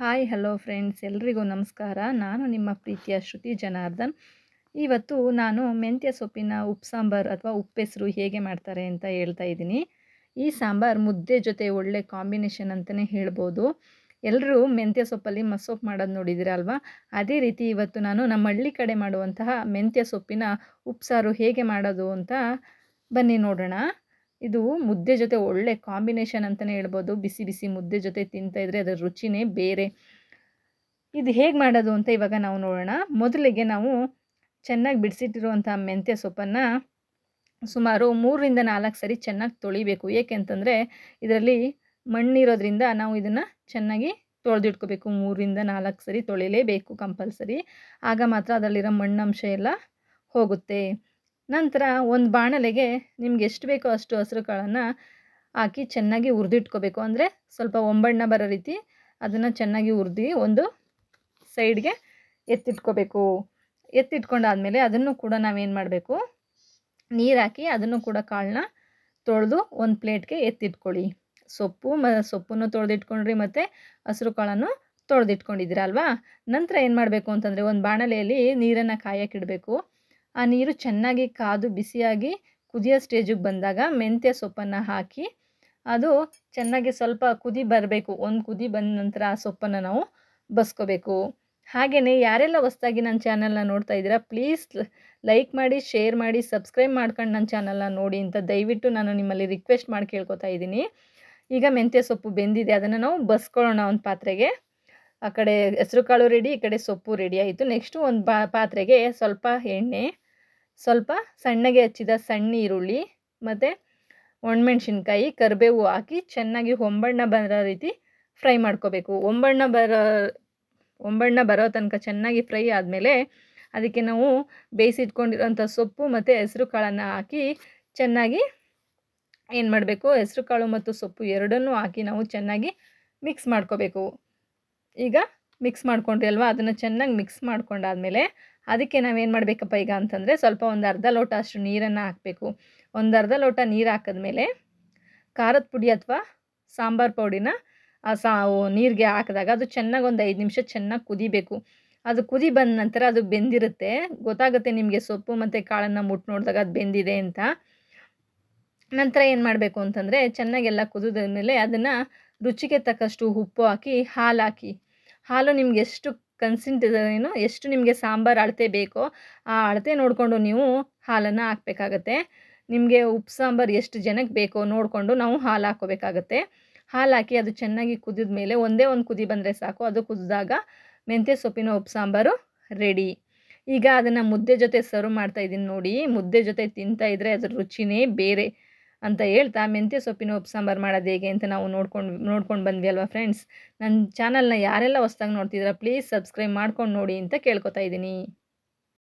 Hi, hello friends, ಎಲ್ರಿಗೂ ನಮಸ್ಕಾರ. ನಾನು ನಿಮ್ಮ ಪ್ರೀತಿಯ ಶ್ರುತಿ ಜನಾರ್ದನ್. ಇವತ್ತು ನಾನು ಮೆಂತ್ಯ ಸೊಪ್ಪಿನ ಉಪ್ಪು ಸಾಂಬಾರು ಅಥವಾ ಉಪ್ಪೆಸರು ಹೇಗೆ ಮಾಡ್ತಾರೆ ಅಂತ ಹೇಳ್ತಾ ಇದ್ದೀನಿ. ಈ ಸಾಂಬಾರು ಮುದ್ದೆ ಜೊತೆ ಒಳ್ಳೆ ಕಾಂಬಿನೇಷನ್ ಅಂತಲೇ ಹೇಳ್ಬೋದು. ಎಲ್ಲರೂ ಮೆಂತ್ಯ ಸೊಪ್ಪಲ್ಲಿ ಮಸೊಪ್ಪು ಮಾಡೋದು ನೋಡಿದ್ದೀರ ಅಲ್ವಾ? ಅದೇ ರೀತಿ ಇವತ್ತು ನಾನು ನಮ್ಮ ಹಳ್ಳಿ ಕಡೆ ಮಾಡುವಂತಹ ಮೆಂತ್ಯ ಸೊಪ್ಪಿನ ಉಪ್ಸಾರು ಹೇಗೆ ಮಾಡೋದು ಅಂತ ಬನ್ನಿ ನೋಡೋಣ. ಇದು ಮುದ್ದೆ ಜೊತೆ ಒಳ್ಳೆ ಕಾಂಬಿನೇಷನ್ ಅಂತಲೇ ಹೇಳ್ಬೋದು. ಬಿಸಿ ಬಿಸಿ ಮುದ್ದೆ ಜೊತೆ ತಿಂತಾ ಇದ್ರೆ ಅದರ ರುಚಿನೇ ಬೇರೆ. ಇದು ಹೇಗೆ ಮಾಡೋದು ಅಂತ ಇವಾಗ ನಾವು ನೋಡೋಣ. ಮೊದಲಿಗೆ ನಾವು ಚೆನ್ನಾಗಿ ಬಿಡಿಸಿಟ್ಟಿರುವಂಥ ಮೆಂತ್ಯ ಸೊಪ್ಪನ್ನು ಸುಮಾರು ಮೂರರಿಂದ ನಾಲ್ಕು ಸರಿ ಚೆನ್ನಾಗಿ ತೊಳಿಬೇಕು. ಏಕೆಂತಂದರೆ ಇದರಲ್ಲಿ ಮಣ್ಣಿರೋದ್ರಿಂದ ನಾವು ಇದನ್ನು ಚೆನ್ನಾಗಿ ತೊಳೆದಿಟ್ಕೋಬೇಕು. ಮೂರಿಂದ ನಾಲ್ಕು ಸರಿ ತೊಳಿಲೇಬೇಕು ಕಂಪಲ್ಸರಿ. ಆಗ ಮಾತ್ರ ಅದರಲ್ಲಿರೋ ಮಣ್ಣಂಶ ಎಲ್ಲ ಹೋಗುತ್ತೆ. ನಂತರ ಒಂದು ಬಾಣಲೆಗೆ ನಿಮ್ಗೆ ಎಷ್ಟು ಬೇಕೋ ಅಷ್ಟು ಹಸಿರು ಕಾಳನ್ನು ಹಾಕಿ ಚೆನ್ನಾಗಿ ಹುರಿದಿಟ್ಕೋಬೇಕು. ಅಂದರೆ ಸ್ವಲ್ಪ ಒಂಬಣ್ಣ ಬರೋ ರೀತಿ ಅದನ್ನು ಚೆನ್ನಾಗಿ ಉರಿದು ಒಂದು ಸೈಡ್ಗೆ ಎತ್ತಿಟ್ಕೋಬೇಕು. ಎತ್ತಿಟ್ಕೊಂಡಾದಮೇಲೆ ಅದನ್ನು ಕೂಡ ನಾವೇನು ಮಾಡಬೇಕು? ನೀರು ಹಾಕಿ ಅದನ್ನು ಕೂಡ ಕಾಳನ್ನ ತೊಳೆದು ಒಂದು ಪ್ಲೇಟ್ಗೆ ಎತ್ತಿಟ್ಕೊಳ್ಳಿ. ಸೊಪ್ಪು ಮ, ಸೊಪ್ಪನ್ನು ತೊಳೆದಿಟ್ಕೊಂಡ್ರಿ ಮತ್ತು ಹಸಿರು ಕಾಳನ್ನು ತೊಳೆದಿಟ್ಕೊಂಡಿದ್ದೀರ ಅಲ್ವಾ ನಂತರ ಏನು ಮಾಡಬೇಕು ಅಂತಂದರೆ ಒಂದು ಬಾಣಲೆಯಲ್ಲಿ ನೀರನ್ನು ಕಾಯಕ್ಕಿಡಬೇಕು ಆ ನೀರು ಚೆನ್ನಾಗಿ ಕಾದು ಬಿಸಿಯಾಗಿ ಕುದಿಯೋ ಸ್ಟೇಜಿಗೆ ಬಂದಾಗ ಮೆಂತ್ಯ ಸೊಪ್ಪನ್ನು ಹಾಕಿ ಅದು ಚೆನ್ನಾಗಿ ಸ್ವಲ್ಪ ಕುದಿ ಬರಬೇಕು. ಒಂದು ಕುದಿ ಬಂದ ನಂತರ ಆ ಸೊಪ್ಪನ್ನು ನಾವು ಬಸ್ಕೋಬೇಕು. ಹಾಗೆಯೇ ಯಾರೆಲ್ಲ ಹೊಸ್ದಾಗಿ ನನ್ನ ಚಾನಲ್ನ ನೋಡ್ತಾ ಇದ್ದೀರಾ ಪ್ಲೀಸ್ ಲೈಕ್ ಮಾಡಿ ಶೇರ್ ಮಾಡಿ ಸಬ್ಸ್ಕ್ರೈಬ್ ಮಾಡ್ಕೊಂಡು ನನ್ನ ಚಾನಲ್ನ ನೋಡಿ ಅಂತ ದಯವಿಟ್ಟು ನಾನು ನಿಮ್ಮಲ್ಲಿ ರಿಕ್ವೆಸ್ಟ್ ಮಾಡಿ ಕೇಳ್ಕೊತಾ ಇದ್ದೀನಿ. ಈಗ ಮೆಂತ್ಯ ಸೊಪ್ಪು ಬೆಂದಿದೆ, ಅದನ್ನು ನಾವು ಬಸ್ಕೊಳ್ಳೋಣ ಒಂದು ಪಾತ್ರೆಗೆ. ಆ ಕಡೆ ಹೆಸ್ರು ಕಾಳು ರೆಡಿ ಈ ಕಡೆ ಸೊಪ್ಪು ರೆಡಿ ಆಯಿತು. ನೆಕ್ಸ್ಟು ಒಂದು ಪಾತ್ರೆಗೆ ಸ್ವಲ್ಪ ಎಣ್ಣೆ, ಸ್ವಲ್ಪ ಸಣ್ಣಗೆ ಹಚ್ಚಿದ ಸಣ್ಣ ಈರುಳ್ಳಿ, ಮತ್ತು ಒಣಮೆಣ್ಸಿನ್ಕಾಯಿ, ಕರಿಬೇವು ಹಾಕಿ ಚೆನ್ನಾಗಿ ಒಂಬಣ್ಣ ಬರೋ ರೀತಿ ಫ್ರೈ ಮಾಡ್ಕೋಬೇಕು. ಒಂಬಣ್ಣ ಬರೋ ಒಂಬಣ್ಣ ಬರೋ ತನಕ ಚೆನ್ನಾಗಿ ಫ್ರೈ ಆದಮೇಲೆ ಅದಕ್ಕೆ ನಾವು ಬೇಯಿಸಿಟ್ಕೊಂಡಿರೋಂಥ ಸೊಪ್ಪು ಮತ್ತು ಹೆಸರು ಕಾಳನ್ನು ಹಾಕಿ ಚೆನ್ನಾಗಿ ಏನು ಮಾಡಬೇಕು? ಹೆಸ್ರು ಕಾಳು ಮತ್ತು ಸೊಪ್ಪು ಎರಡನ್ನೂ ಹಾಕಿ ನಾವು ಚೆನ್ನಾಗಿ ಮಿಕ್ಸ್ ಮಾಡ್ಕೋಬೇಕು. ಈಗ ಮಿಕ್ಸ್ ಮಾಡ್ಕೊಂಡ್ರಿ ಅಲ್ವಾ? ಅದನ್ನು ಚೆನ್ನಾಗಿ ಮಿಕ್ಸ್ ಮಾಡ್ಕೊಂಡಾದಮೇಲೆ ಅದಕ್ಕೆ ನಾವೇನು ಮಾಡಬೇಕಪ್ಪ ಈಗ ಅಂತಂದರೆ ಸ್ವಲ್ಪ ಒಂದು ಅರ್ಧ ಲೋಟ ಅಷ್ಟು ನೀರನ್ನು ಹಾಕಬೇಕು. ಒಂದು ಅರ್ಧ ಲೋಟ ನೀರು ಹಾಕಿದ್ಮೇಲೆ ಖಾರದ ಪುಡಿ ಅಥವಾ ಸಾಂಬಾರು ಪೌಡಿನ ಸಾ ನೀರಿಗೆ ಹಾಕಿದಾಗ ಅದು ಚೆನ್ನಾಗಿ ಒಂದು ಐದು ನಿಮಿಷ ಚೆನ್ನಾಗಿ ಕುದಿಬೇಕು. ಅದು ಕುದಿ ಬಂದ ನಂತರ ಅದು ಬೆಂದಿರುತ್ತೆ. ಗೊತ್ತಾಗುತ್ತೆ ನಿಮಗೆ ಸೊಪ್ಪು ಮತ್ತು ಕಾಳನ್ನು ಮುಟ್ಟು ನೋಡಿದಾಗ ಅದು ಬೆಂದಿದೆ ಅಂತ. ನಂತರ ಏನು ಮಾಡಬೇಕು ಅಂತಂದರೆ ಚೆನ್ನಾಗೆಲ್ಲ ಕುದಿದ ಮೇಲೆ ಅದನ್ನು ರುಚಿಗೆ ತಕ್ಕಷ್ಟು ಉಪ್ಪು ಹಾಕಿ, ಹಾಲು ಹಾಕಿ. ಹಾಲು ನಿಮ್ಗೆ ಎಷ್ಟು ಕನ್ಸಿಂಟ್ ಏನೋ ಎಷ್ಟು ನಿಮಗೆ ಸಾಂಬಾರು ಅಳತೆ ಬೇಕೋ ಆ ಅಳತೆ ನೋಡಿಕೊಂಡು ನೀವು ಹಾಲನ್ನು ಹಾಕಬೇಕಾಗತ್ತೆ. ನಿಮಗೆ ಉಪ್ಪು, ಸಾಂಬಾರು ಎಷ್ಟು ಜನಕ್ಕೆ ಬೇಕೋ ನೋಡಿಕೊಂಡು ನಾವು ಹಾಲು ಹಾಕೋಬೇಕಾಗತ್ತೆ ಹಾಲು ಹಾಕಿ ಅದು ಚೆನ್ನಾಗಿ ಕುದಿದ ಮೇಲೆ ಒಂದೇ ಒಂದು ಕುದಿ ಬಂದರೆ ಸಾಕು. ಅದು ಕುದಿದಾಗ ಮೆಂತ್ಯ ಸೊಪ್ಪಿನ ಉಪ್ಪು, ಸಾಂಬಾರು ರೆಡಿ ಈಗ ಅದನ್ನು ಮುದ್ದೆ ಜೊತೆ ಸರ್ವ್ ಮಾಡ್ತಾ ಇದ್ದೀನಿ ನೋಡಿ. ಮುದ್ದೆ ಜೊತೆ ತಿಂತಾ ಇದ್ದರೆ ಅದ್ರ ರುಚಿನೇ ಬೇರೆ. ಅಂತ ಹೇಳ್ತಾ ಮೆಂತ್ಯ ಸೊಪ್ಪಿನ ಉಪ್ಪು ಸಾಂಬಾರು ಮಾಡೋದು ಹೇಗೆ ಅಂತ ನಾವು ನೋಡ್ಕೊಂಡು ನೋಡ್ಕೊಂಡು ಬಂದ್ವಿ ಅಲ್ವಾ ಫ್ರೆಂಡ್ಸ್ ನನ್ನ ಚಾನಲ್ನ ಯಾರೆಲ್ಲ ಹೊಸ್ದಾಗಿ ನೋಡ್ತಿದ್ದೀರಾ ಪ್ಲೀಸ್ ಸಬ್ಸ್ಕ್ರೈಬ್ ಮಾಡ್ಕೊಂಡು ನೋಡಿ ಅಂತ ಕೇಳ್ಕೊತಾ ಇದ್ದೀನಿ.